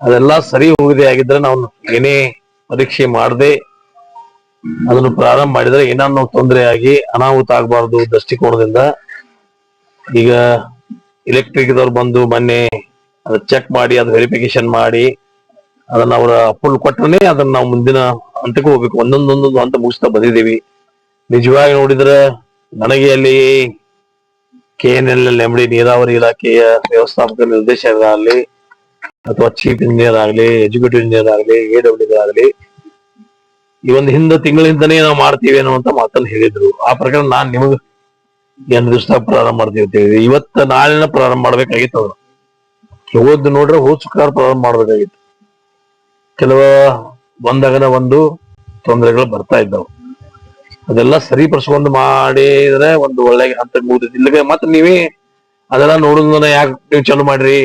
ಅದೆಲ್ಲ ಸರಿ ಹೋಗಿದೆ ಆಗಿದ್ರೆ ನಾವು ಏನೇ ಪರೀಕ್ಷೆ ಮಾಡದೆ ಅದನ್ನು ಪ್ರಾರಂಭ ಮಾಡಿದ್ರೆ ಏನಾದ್ರು ತೊಂದರೆ ಆಗಿ ಅನಾಹುತ ಆಗಬಾರ್ದು ದೃಷ್ಟಿಕೋನದಿಂದ. ಈಗ ಎಲೆಕ್ಟ್ರಿಕ್ ದವ್ರು ಬಂದು ಮೊನ್ನೆ ಅದು ಚೆಕ್ ಮಾಡಿ, ಅದು ವೆರಿಫಿಕೇಶನ್ ಮಾಡಿ, ಅದನ್ನ ಅವರ ಅಪ್ರೂವಲ್ ಕೊಟ್ಟರೆ ಅದನ್ನ ನಾವು ಮುಂದಿನ ಹಂತಕ್ಕೆ ಹೋಗ್ಬೇಕು. ಒಂದೊಂದೊಂದೊಂದು ಹಂತ ಮುಗಿಸ್ತಾ ಬಂದಿದ್ದೀವಿ. ನಿಜವಾಗಿ ನೋಡಿದ್ರೆ ನನಗೆ ಅಲ್ಲಿ K N L M D ನೀರಾವರಿ ಇಲಾಖೆಯ ವ್ಯವಸ್ಥಾಪಕ ನಿರ್ದೇಶಕರಾಗಲಿ ಅಥವಾ ಚೀಫ್ ಇಂಜಿನಿಯರ್ ಆಗಲಿ ಎಜುಕೇಟಿವ್ ಇಂಜಿನಿಯರ್ ಆಗಲಿ ಎ ಡಬ್ಲ್ಯೂ ಆಗಲಿ, ಈ ಒಂದು ಹಿಂದೆ ತಿಂಗಳಿಂದನೇ ನಾವು ಮಾಡ್ತೀವಿ ಅನ್ನುವಂತ ಮಾತನ್ನು ಹೇಳಿದ್ರು. ಆ ಪ್ರಕಾರ ನಾನ್ ನಿಮಗೆ ಎಂಟು ದಿವಸ ಪ್ರಾರಂಭ ಮಾಡ್ತೀವಿ ಅಂತ ಹೇಳಿದ್ವಿ. ಇವತ್ತ ನಾಳೆನ ಪ್ರಾರಂಭ ಮಾಡ್ಬೇಕಾಗಿತ್ತು ಅವರು. ಹೋದ್ ನೋಡ್ರೆ ಹೋದ್ ಶುಕ್ರವಾರ ಪ್ರಾರಂಭ ಮಾಡ್ಬೇಕಾಗಿತ್ತು. ಕೆಲವ ಒಂದಾಗನ ಒಂದು ತೊಂದರೆಗಳು ಬರ್ತಾ ಇದ್ದವು. ಅದೆಲ್ಲ ಸರಿಪಡಿಸ್ಕೊಂಡು ಮಾಡಿದ್ರೆ ಒಂದು ಒಳ್ಳೆ ಹಂತಕ್ಕೆ ಮುಗಿದೈತಿ. ಇಲ್ಲಿಗೆ ಮತ್ತೆ ನೀವೇ ಅದೆಲ್ಲ ನೋಡುದನ್ನ ಯಾಕೆ ನೀವು ಚಾಲು ಮಾಡ್ರಿ?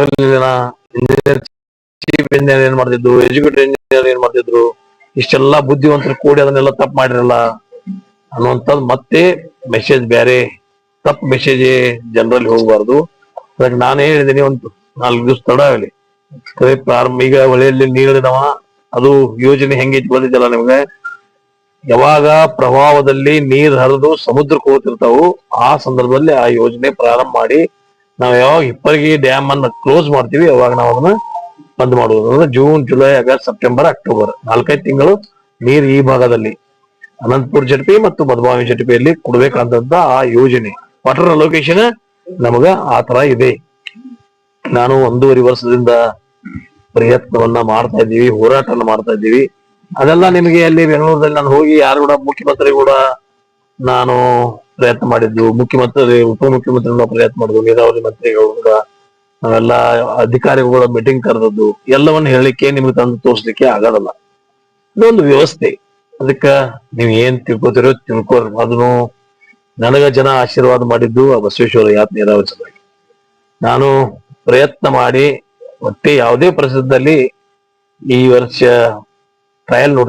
ಗೊತ್ತಾಗಲಿಲ್ಲ ಇಂಜಿನಿಯರ್ ಚೀಫ್ ಇಂಜಿನಿಯರ್ ಏನ್ ಮಾಡ್ತಿದ್ರು ಎಜುಕೇಟೆಡ್ ಇಂಜಿನಿಯರ್ ಏನ್ ಮಾಡ್ತಿದ್ರು, ಇಷ್ಟೆಲ್ಲ ಬುದ್ಧಿವಂತರು ಕೂಡಿ ಅದನ್ನೆಲ್ಲ ತಪ್ಪು ಮಾಡಿರಲ್ಲ ಅನ್ನುವಂಥದ್ದು ಮತ್ತೆ ಮೆಸೇಜ್ ಬೇರೆ. ತಪ್ಪು ಮೆಸೇಜ್ ಜನರಲ್ಲಿ ಹೋಗಬಾರ್ದು. ಅದಕ್ಕೆ ನಾನೇ ಹೇಳಿದ್ದೀನಿ ಒಂದು ನಾಲ್ಕು ದಿವಸ ತಡ ಆಗಲಿ. ಪ್ರಾರಂಭ, ಈಗ ಹೊಳೆಯಲ್ಲಿ ನೀರಿನವ ಅದು ಯೋಜನೆ ಹೆಂಗೈತಿ ಬಂದಿದ್ದಲ್ಲ ನಿಮ್ಗೆ? ಯಾವಾಗ ಪ್ರವಾಹದಲ್ಲಿ ನೀರ್ ಹರಿದು ಸಮುದ್ರಕ್ಕೆ ಹೋಗ್ತಿರ್ತಾವು ಆ ಸಂದರ್ಭದಲ್ಲಿ ಆ ಯೋಜನೆ ಪ್ರಾರಂಭ ಮಾಡಿ ನಾವ್ ಯಾವಾಗ ಹಿಪ್ಪರಗಿ ಡ್ಯಾಮ್ ಅನ್ನ ಕ್ಲೋಸ್ ಮಾಡ್ತೀವಿ, ಅವಾಗ ನಾವು ಅದನ್ನ ಬಂದ್ ಮಾಡುವುದು ಅಂದ್ರೆ June July August September October ನಾಲ್ಕೈದು ತಿಂಗಳು ನೀರ್ ಈ ಭಾಗದಲ್ಲಿ ಅನಂತಪುರ ಜಟಪಿ ಮತ್ತು ಮಧುಬಾವಿ ಜಟಪಿಯಲ್ಲಿ ಕೊಡ್ಬೇಕಂತ ಆ ಯೋಜನೆ. ವಾಟರ್ ಅಲೋಕೇಶನ್ ನಮಗ ಆ ತರ ಇದೆ. ನಾನು ಒಂದೂವರೆ ವರ್ಷದಿಂದ ಪ್ರಯತ್ನವನ್ನ ಮಾಡ್ತಾ ಇದ್ದೀವಿ ಹೋರಾಟನ ಮಾಡ್ತಾ ಇದ್ದೀವಿ. ಅದೆಲ್ಲ ನಿಮಗೆ ಅಲ್ಲಿ ಬೆಂಗಳೂರಲ್ಲಿ ನಾನು ಹೋಗಿ ಯಾರು ಕೂಡ ಮುಖ್ಯಮಂತ್ರಿ ಕೂಡ ನಾನು ಪ್ರಯತ್ನ ಮಾಡಿದ್ದು. ಮುಖ್ಯಮಂತ್ರಿ ಉಪಮುಖ್ಯಮಂತ್ರಿ ಕೂಡ ಪ್ರಯತ್ನ ಮಾಡಿದ್ರು. ನೀರಾವರಿ ಮಂತ್ರಿಗಳು ಎಲ್ಲ ಅಧಿಕಾರಿಗಳ ಮೀಟಿಂಗ್ ಕರೆದದ್ದು. ಎಲ್ಲವನ್ನ ಹೇಳಲಿಕ್ಕೆ ನಿಮ್ಗೆ ತಂದು ತೋರಿಸ್ಲಿಕ್ಕೆ ಆಗೋದಲ್ಲ ಇದೊಂದು ವ್ಯವಸ್ಥೆ. ಅದಕ್ಕ ನೀವ್ ಏನ್ ತಿಳ್ಕೊತಿರೋ ತಿಳ್ಕೊರ್. ಅದನ್ನು ನನಗ ಜನ ಆಶೀರ್ವಾದ ಮಾಡಿದ್ದು ಆ ಬಸವೇಶ್ವರ ಯಾತ್ ನೀರಾವರಿ ಸಲುವಾಗಿ ನಾನು ಪ್ರಯತ್ನ ಮಾಡಿ, ಮತ್ತೆ ಯಾವುದೇ ಪ್ರಸಿದ್ಧದಲ್ಲಿ ಈ ವರ್ಷ ಟ್ರಯಲ್ ನೋಡ್